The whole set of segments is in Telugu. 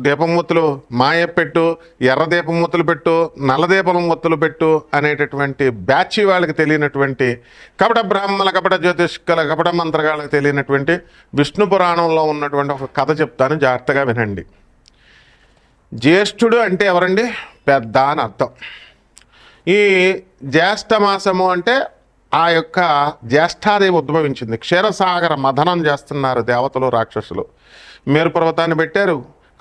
దీపమూతులు మాయ పెట్టు ఎర్ర దీపమూతులు పెట్టు నల్ల దీపమూర్తులు పెట్టు అనేటటువంటి బ్యాచ్ వాళ్ళకి తెలియనటువంటి కపట బ్రాహ్మణుల కపట జ్యోతిష్కల కపట మంత్రగాళ్ళకి తెలియనటువంటి విష్ణు పురాణంలో ఉన్నటువంటి ఒక కథ చెప్తాను జాగ్రత్తగా వినండి. జ్యేష్ఠుడు అంటే ఎవరండి? పెద్ద అని అర్థం. ఈ జ్యేష్ఠ మాసము అంటే ఆ యొక్క జ్యేష్ఠాదేవి ఉద్భవించింది. క్షీరసాగర మథనం చేస్తున్నారు దేవతలు రాక్షసులు. మేరు పర్వతాన్ని పెట్టారు.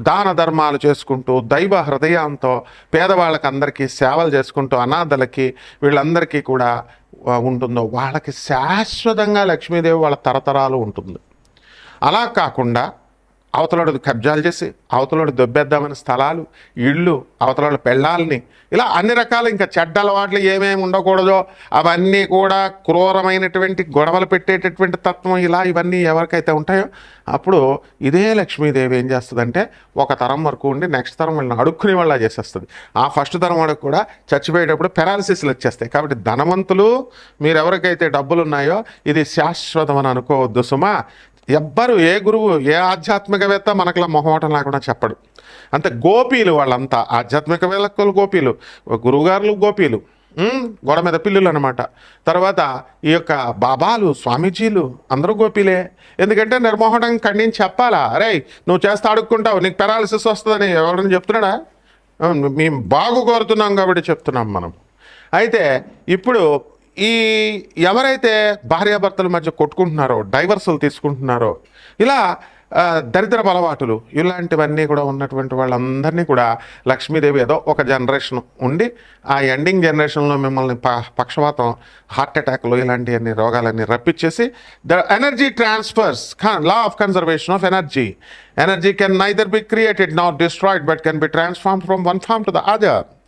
దాన ధర్మాలు చేసుకుంటూ దైవ హృదయంతో పేదవాళ్ళకి అందరికీ సేవలు చేసుకుంటూ అనాథలకి వీళ్ళందరికీ కూడా ఉంటుందో? వాళ్ళకి శాశ్వతంగా లక్ష్మీదేవి వాళ్ళ తరతరాలు ఉంటుంది. అలా కాకుండా అవతలోడు కబ్జాలు చేసి అవతలోడు దొబ్బేద్దామని స్థలాలు ఇళ్ళు అవతలోడు పెళ్ళాలని ఇలా అన్ని రకాల ఇంకా చెడ్డ అలవాట్లు ఏమేమి ఉండకూడదో అవన్నీ కూడా క్రూరమైనటువంటి గొడవలు పెట్టేటటువంటి తత్వం ఇలా ఇవన్నీ ఎవరికైతే ఉంటాయో అప్పుడు ఇదే లక్ష్మీదేవి ఏం చేస్తుందంటే ఒక తరం వరకు ఉండి నెక్స్ట్ తరం వాళ్ళని అడుక్కునే వాళ్ళ చేసేస్తుంది. ఆ ఫస్ట్ తరం వాళ్ళకి కూడా చచ్చిపోయేటప్పుడు పెరాలసిస్లు వచ్చేస్తాయి. కాబట్టి ధనవంతులు మీరు ఎవరికైతే డబ్బులు ఉన్నాయో ఇది శాశ్వతం అని అనుకోవద్దు సుమా. ఎవ్వరు ఏ గురువు ఏ ఆధ్యాత్మికవేత్త మనకులా మొహమాటం లేకుండా చెప్పడు. అంతే గోపీలు వాళ్ళంతా ఆధ్యాత్మికవేత్తలు గోపీలు గురువుగారులు గోపీలు గోడ మీద పిల్లులు అనమాట తర్వాత ఈ యొక్క బాబాలు స్వామీజీలు అందరూ గోపీలే. ఎందుకంటే నిర్మోహటం ఖండించి చెప్పాలా? అరే నువ్వు చేస్తే అడుక్కుంటావు నీకు పెరాలసిస్ వస్తుందని ఎవరైనా చెప్తున్నాడా? మేము బాగు కోరుతున్నాం కాబట్టి చెప్తున్నాం మనం. అయితే ఇప్పుడు ఈ ఎవరైతే భార్యాభర్తల మధ్య కొట్టుకుంటున్నారో డైవర్సులు తీసుకుంటున్నారో ఇలా దరిద్ర దరిద్రపు అలవాటులు ఇలాంటివన్నీ కూడా ఉన్నటువంటి వాళ్ళందరినీ కూడా లక్ష్మీదేవి ఏదో ఒక జనరేషన్ ఉండి ఆ ఎండింగ్ జనరేషన్లో మిమ్మల్ని ప పక్షవాతం హార్ట్ అటాక్లు ఇలాంటివన్నీ రోగాలన్నీ రప్పించేసి the energy transfers law of conservation of energy. Energy can neither be created not destroyed but can be transform from one form to the other.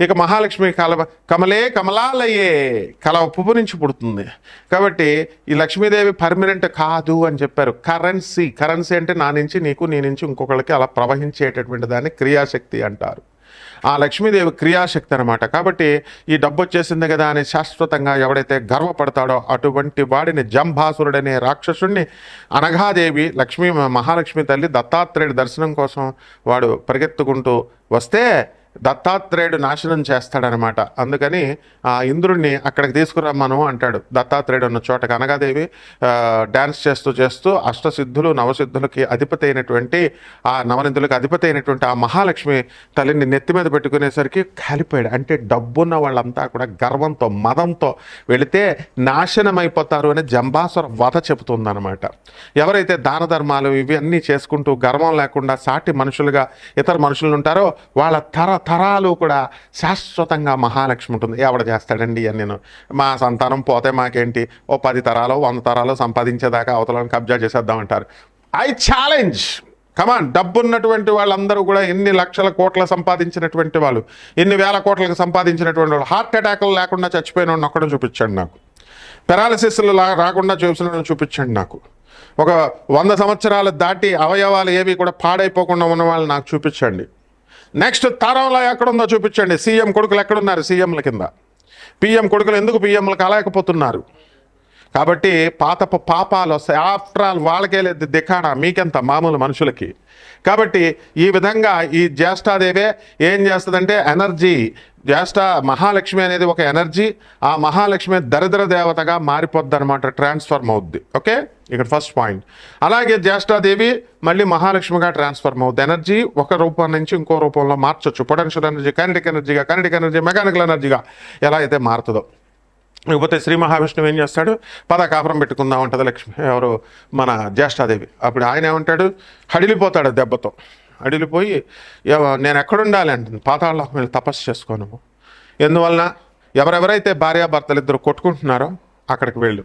ఇక మహాలక్ష్మి కల కమలే కమలాలయే కలవ పువ్వు నుంచి పుడుతుంది. కాబట్టి ఈ లక్ష్మీదేవి పర్మనెంట్ కాదు అని చెప్పారు. కరెన్సీ కరెన్సీ అంటే నా నుంచి నీకు నీ నుంచి ఇంకొకళ్ళకి అలా ప్రవహించేటటువంటి దాన్ని క్రియాశక్తి అంటారు. ఆ లక్ష్మీదేవి క్రియాశక్తి అనమాట కాబట్టి ఈ డబ్బు వచ్చేసింది కదా అని శాశ్వతంగా ఎవడైతే గర్వపడతాడో అటువంటి వాడిని జంభాసురుడనే రాక్షసుడిని అనఘాదేవి లక్ష్మీ మహాలక్ష్మి తల్లి దత్తాత్రేయుడి దర్శనం కోసం వాడు పరిగెత్తుకుంటూ వస్తే దత్తాత్రేయుడు నాశనం చేస్తాడనమాట. అందుకని ఆ ఇంద్రుడిని అక్కడికి తీసుకురమ్మను అంటాడు. దత్తాత్రేయుడు ఉన్న చోట కనగాదేవి డ్యాన్స్ చేస్తూ చేస్తూ అష్టసిద్ధులు నవసిద్ధులకి అధిపతి అయినటువంటి ఆ నవనిధులకు అధిపతి అయినటువంటి ఆ మహాలక్ష్మి తల్లిని నెత్తి మీద పెట్టుకునేసరికి కాలిపోయాడు. అంటే డబ్బున్న వాళ్ళంతా కూడా గర్వంతో మదంతో వెళితే నాశనం అయిపోతారు అని జంబాసుర వధ చెబుతుందనమాట. ఎవరైతే దాన ధర్మాలు ఇవన్నీ చేసుకుంటూ గర్వం లేకుండా సాటి మనుషులుగా ఇతర మనుషులు ఉంటారో వాళ్ళ తరతరాలు కూడా శాశ్వతంగా మహాలక్ష్మి ఉంటుంది. ఎవడ చేస్తాడండి అని నేను మా సంతానం పోతే మాకేంటి? ఓ పది తరాలు వంద తరాలు సంపాదించేదాకా అవతలను కబ్జా చేసేద్దామంటారు. I challenge! కమాన్ డబ్బున్నటువంటి వాళ్ళందరూ కూడా ఎన్ని లక్షల కోట్ల సంపాదించినటువంటి వాళ్ళు ఎన్ని వేల కోట్లకు సంపాదించినటువంటి వాళ్ళు హార్ట్ అటాక్లు లేకుండా చచ్చిపోయిన వాడిని చూపించండి నాకు. పెరాలసిస్లు రాకుండా చూసిన చూపించండి నాకు. ఒక వంద సంవత్సరాలు దాటి అవయవాలు ఏవి కూడా పాడైపోకుండా ఉన్న వాళ్ళు నాకు చూపించండి. నెక్స్ట్ తరంలో ఎక్కడుందో చూపించండి. సీఎం కొడుకులు ఎక్కడున్నారు? సీఎంల కింద. పిఎం కొడుకులు ఎందుకు పిఎంలు కాలేకపోతున్నారు కాబట్టి పాతపు పాపాలు వస్తాయి. ఆఫ్టర్ ఆల్ వాళ్ళకే లేదు దిఖానా. మీకెంత? మామూలు మనుషులకి. కాబట్టి ఈ విధంగా ఈ జ్యేష్ఠాదేవే ఏం చేస్తుందంటే ఎనర్జీ జ్యేష్ఠ మహాలక్ష్మి అనేది ఒక ఎనర్జీ ఆ మహాలక్ష్మి దరిద్ర దేవతగా మారిపోద్ది అనమాట ట్రాన్స్ఫర్మ్ అవుద్ది. ఓకే? ఇక్కడ ఫస్ట్ పాయింట్ అలాగే జ్యేష్ఠాదేవి మళ్ళీ మహాలక్ష్మిగా ట్రాన్స్ఫర్మ్ అవుతుంది ఎనర్జీ ఒక రూపం నుంచి ఇంకో రూపంలో మార్చొచ్చు. పొటెన్షియల్ ఎనర్జీ కైనటిక్ ఎనర్జీగా కైనటిక్ ఎనర్జీ మెకానికల్ ఎనర్జీగా ఎలా అయితే మారుతుందో. లేకపోతే శ్రీ మహావిష్ణువు ఏం చేస్తాడు? పద కాపురం పెట్టుకుందాం ఉంటుంది లక్ష్మి ఎవరు? మన జ్యేష్ఠాదేవి. అప్పుడు ఆయన ఏమంటాడు? హడిలిపోతాడు దెబ్బతో. హడిలిపోయి నేను ఎక్కడుండాలి? అంటుంది. పాతాళ వెళ్ళి తపస్సు చేసుకోను ఎందువలన? ఎవరెవరైతే భార్యాభర్తలు ఇద్దరు కొట్టుకుంటున్నారో అక్కడికి వెళ్ళు.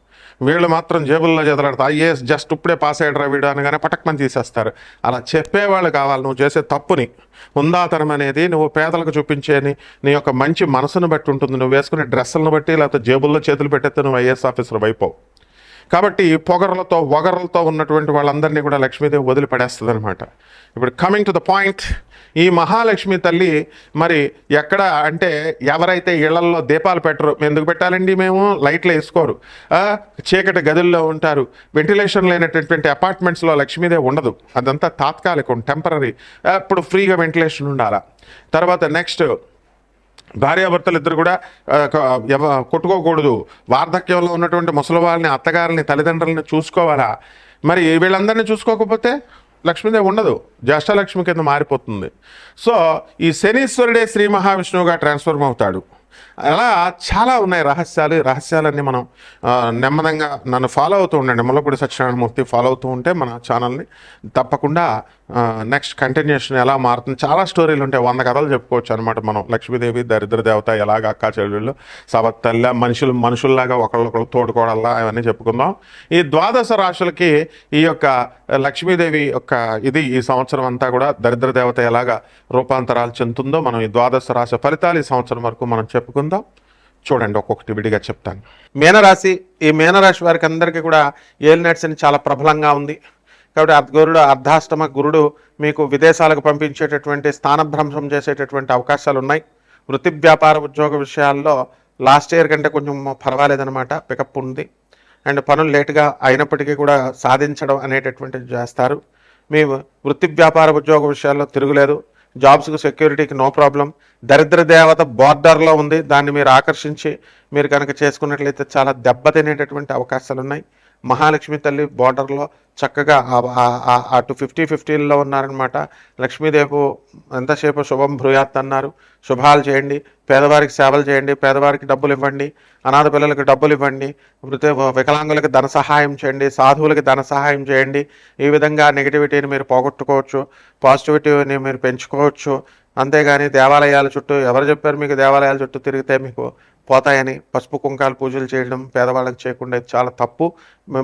వీళ్ళు మాత్రం జేబుల్లో చేతలాడతారు ఐఏఎస్ జస్ట్ ఇప్పుడే పాస్ అయ్యాడు వీడు అనగానే పటక్మని తీసేస్తారు. అలా చెప్పేవాళ్ళు కావాలి నువ్వు చేసే తప్పుని. ఉందాతనం అనేది నువ్వు పేదలకు చూపించేని నీ యొక్క మంచి మనసును బట్టి ఉంటుంది. నువ్వు వేసుకునే డ్రెస్సులను బట్టి లేకపోతే జేబుల్లో చేతులు పెట్టేస్తే నువ్వు ఐఏఎస్ ఆఫీసర్ అయిపోవు కాబట్టి పొగరలతో వగరలతో ఉన్నటువంటి వాళ్ళందరినీ కూడా లక్ష్మీదేవి వదిలిపడేస్తుంది అనమాట ఇప్పుడు కమింగ్ టు ద పాయింట్ ఈ మహాలక్ష్మి తల్లి మరి ఎక్కడ అంటే ఎవరైతే ఇళ్ళల్లో దీపాలు పెట్టరు ఎందుకు పెట్టాలండి మేము? లైట్లు వేసుకోరు. చీకటి గదుల్లో ఉంటారు. వెంటిలేషన్ లేనటువంటి అపార్ట్మెంట్స్లో లక్ష్మీదేవి ఉండదు. అదంతా తాత్కాలికం టెంపరీ ఇప్పుడు ఫ్రీగా వెంటిలేషన్ ఉండాలా. తర్వాత నెక్స్ట్ భార్యాభర్తలు ఇద్దరు కూడా ఎవ- కొట్టుకోకూడదు. వార్ధక్యంలో ఉన్నటువంటి ముసలి వాళ్ళని అత్తగారిని తల్లిదండ్రులని చూసుకోవాలా? మరి వీళ్ళందరినీ చూసుకోకపోతే లక్ష్మీదేవి ఉండదు. జ్యేష్ఠలక్ష్మి కింద మారిపోతుంది. సో ఈ శనీశ్వరుడే శ్రీ మహావిష్ణువుగా ట్రాన్స్ఫర్మ్ అవుతాడు. అలా చాలా ఉన్నాయి రహస్యాలు. రహస్యాలన్నీ మనం నెమ్మదంగా నన్ను ఫాలో అవుతూ ఉండండి. ముల్లపూడి సత్యనారాయణమూర్తి ఫాలో అవుతూ ఉంటే మన ఛానల్ని తప్పకుండా నెక్స్ట్ కంటిన్యూషన్ ఎలా మారుతుంది చాలా స్టోరీలు ఉంటాయి. వంద కథలు చెప్పుకోవచ్చు అనమాట మనం. లక్ష్మీదేవి దరిద్ర దేవత ఎలాగ అక్కా చెల్లెళ్ళు సవత్తల్ల మనుషులు మనుషుల్లాగా ఒకళ్ళొకళ్ళు తోడుకోవడల్లా అవన్నీ చెప్పుకుందాం. ఈ ద్వాదశ రాశులకి ఈ యొక్క లక్ష్మీదేవి యొక్క ఇది ఈ సంవత్సరం అంతా కూడా దరిద్ర దేవత ఎలాగా రూపాంతరాలు చెందుతుందో మనం ఈ ద్వాదశ రాశి ఫలితాలు ఈ సంవత్సరం వరకు మనం చెప్పుకుందాం. చూడండి ఒక్కొక్కటి విడిగా చెప్తాను. మీనరాశి ఈ మీనరాశి వారికి అందరికీ కూడా ఏలినట్స్ అని చాలా ప్రబలంగా ఉంది. కాబట్టి అర్ధ గురుడు అర్ధాష్టమ గురుడు మీకు విదేశాలకు పంపించేటటువంటి స్థానభ్రంశం చేసేటటువంటి అవకాశాలు ఉన్నాయి. వృత్తి వ్యాపార ఉద్యోగ విషయాల్లో లాస్ట్ ఇయర్ కంటే కొంచెం పర్వాలేదనమాట పికప్ ఉంది. అండ్ పనులు లేటుగా అయినప్పటికీ కూడా సాధించడం అనేటటువంటిది చేస్తారు. మీ వృత్తి వ్యాపార ఉద్యోగ విషయాల్లో తిరుగులేదు జాబ్స్కి సెక్యూరిటీకి నో ప్రాబ్లం. దరిద్ర దేవత బార్డర్లో ఉంది. దాన్ని మీరు ఆకర్షించి మీరు కనుక చేసుకున్నట్లయితే చాలా దెబ్బతినేటటువంటి అవకాశాలు ఉన్నాయి మహాలక్ష్మి తల్లి బార్డర్లో చక్కగా అటు ఫిఫ్టీ ఫిఫ్టీల్లో ఉన్నారనమాట లక్ష్మీదేవు ఎంతసేపు శుభం భ్రూయాత్ అన్నారు. శుభాలు చేయండి. పేదవారికి సేవలు చేయండి. పేదవారికి డబ్బులు ఇవ్వండి. అనాథ పిల్లలకు డబ్బులు ఇవ్వండి. మృత వికలాంగులకు ధన సహాయం చేయండి. సాధువులకి ధన సహాయం చేయండి. ఈ విధంగా నెగిటివిటీని మీరు పోగొట్టుకోవచ్చు. పాజిటివిటీని మీరు పెంచుకోవచ్చు. అంతేగాని దేవాలయాల చుట్టూ ఎవరు చెప్పారు మీకు దేవాలయాల చుట్టూ తిరిగితే మీకు పోతాయని? పసుపు కుంకాలు పూజలు చేయడం పేదవాళ్ళకి చేయకుండా చాలా తప్పు.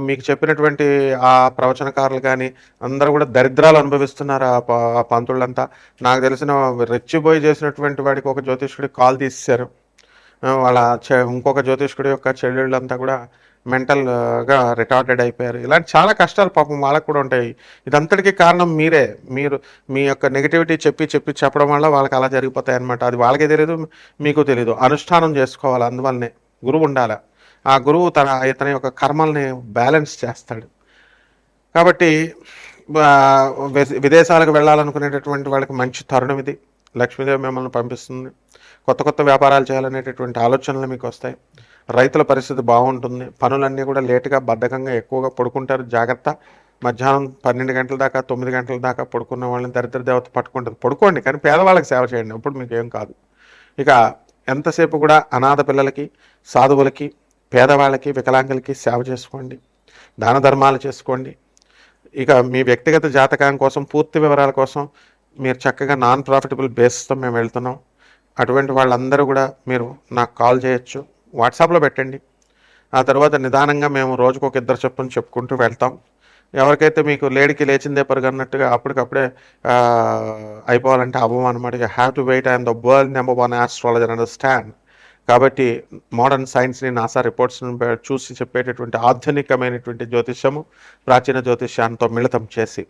మీకు చెప్పినటువంటి ఆ ప్రవచనకారులు కానీ అందరూ కూడా దరిద్రాలు అనుభవిస్తున్నారు ఆ పంతుళ్ళంతా పంతులంతా. నాకు తెలిసిన రెచ్చిపోయి చేసినటువంటి వాడికి ఒక జ్యోతిష్కుడికి కాల్ తీసేశారు. వాళ్ళ ఇంకొక జ్యోతిష్కుడి యొక్క చెల్లెళ్ళంతా కూడా మెంటల్గా uh, రిటార్టెడ్ అయిపోయారు. ఇలాంటి చాలా కష్టాలు పాపం వాళ్ళకు కూడా ఉంటాయి. ఇదంతటికీ కారణం మీరే. మీరు మీ యొక్క నెగిటివిటీ చెప్పి చెప్పి చెప్పడం వల్ల వాళ్ళకి అలా జరిగిపోతాయి అనమాట అది వాళ్ళకే తెలియదు మీకు తెలియదు అనుష్ఠానం చేసుకోవాలి. అందువల్లనే గురువు ఉండాలి. ఆ గురువు తన ఇతని యొక్క కర్మల్ని బ్యాలెన్స్ చేస్తాడు. కాబట్టి విదేశాలకు వెళ్ళాలనుకునేటటువంటి వాళ్ళకి మంచి తరుణం ఇది. లక్ష్మీదేవి మిమ్మల్ని పంపిస్తుంది. కొత్త కొత్త వ్యాపారాలు చేయాలనేటటువంటి ఆలోచనలు మీకు వస్తాయి. రైతుల పరిస్థితి బాగుంటుంది. పనులన్నీ కూడా లేటుగా బద్ధకంగా ఎక్కువగా పడుకుంటారు. జాగ్రత్త. మధ్యాహ్నం పన్నెండు గంటల దాకా తొమ్మిది గంటల దాకా పడుకున్న వాళ్ళని దరిద్ర దేవత పట్టుకుంటుంది. పడుకోండి కానీ పేదవాళ్ళకి సేవ చేయండి. అప్పుడు మీకు ఏం కాదు. ఇక ఎంతసేపు కూడా అనాథ పిల్లలకి సాధువులకి పేదవాళ్ళకి వికలాంగులకి సేవ చేసుకోండి. దాన ధర్మాలు చేసుకోండి. ఇక మీ వ్యక్తిగత జాతకం కోసం పూర్తి వివరాల కోసం మీరు చక్కగా నాన్ ప్రాఫిటబుల్ బేస్తో మేము వెళ్తున్నాం. అటువంటి వాళ్ళందరూ కూడా మీరు నాకు కాల్ చేయొచ్చు. వాట్సాప్లో పెట్టండి. ఆ తర్వాత నిదానంగా మేము రోజుకు ఒక ఇద్దరు చెప్పుని చెప్పుకుంటూ వెళ్తాం. ఎవరికైతే మీకు లేడికి లేచిందే పరుగన్నట్టుగా అప్పటికప్పుడే అయిపోవాలంటే అవ్వం you have to wait and the world number one astrologer understand కాబట్టి మోడర్న్ సైన్స్ని నాసా రిపోర్ట్స్ని చూసి చెప్పేటటువంటి ఆధునికమైనటువంటి జ్యోతిష్యము ప్రాచీన జ్యోతిష్యాలతో మిళితం చేసి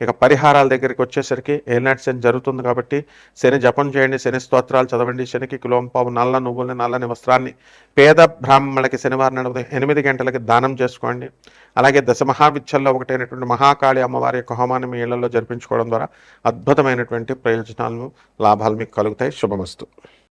ఇక పరిహారాల దగ్గరికి వచ్చేసరికి ఏనాటి శని జరుగుతుంది కాబట్టి శని జపం చేయండి శని స్తోత్రాలు చదవండి శనికి కిలోంపావు నల్ల నువ్వుల్ని నల్లని వస్త్రాన్ని పేద బ్రాహ్మణులకి శనివారం నాడు ఎనిమిది గంటలకి దానం చేసుకోండి. అలాగే దశ మహావిచ్చల్లో ఒకటైనటువంటి మహాకాళి అమ్మవారి యొక్క హోమాన్ని మీ ఇళ్ళలో జరిపించుకోవడం ద్వారా అద్భుతమైనటువంటి ప్రయోజనాలు లాభాలు మీకు కలుగుతాయి. శుభమస్తు.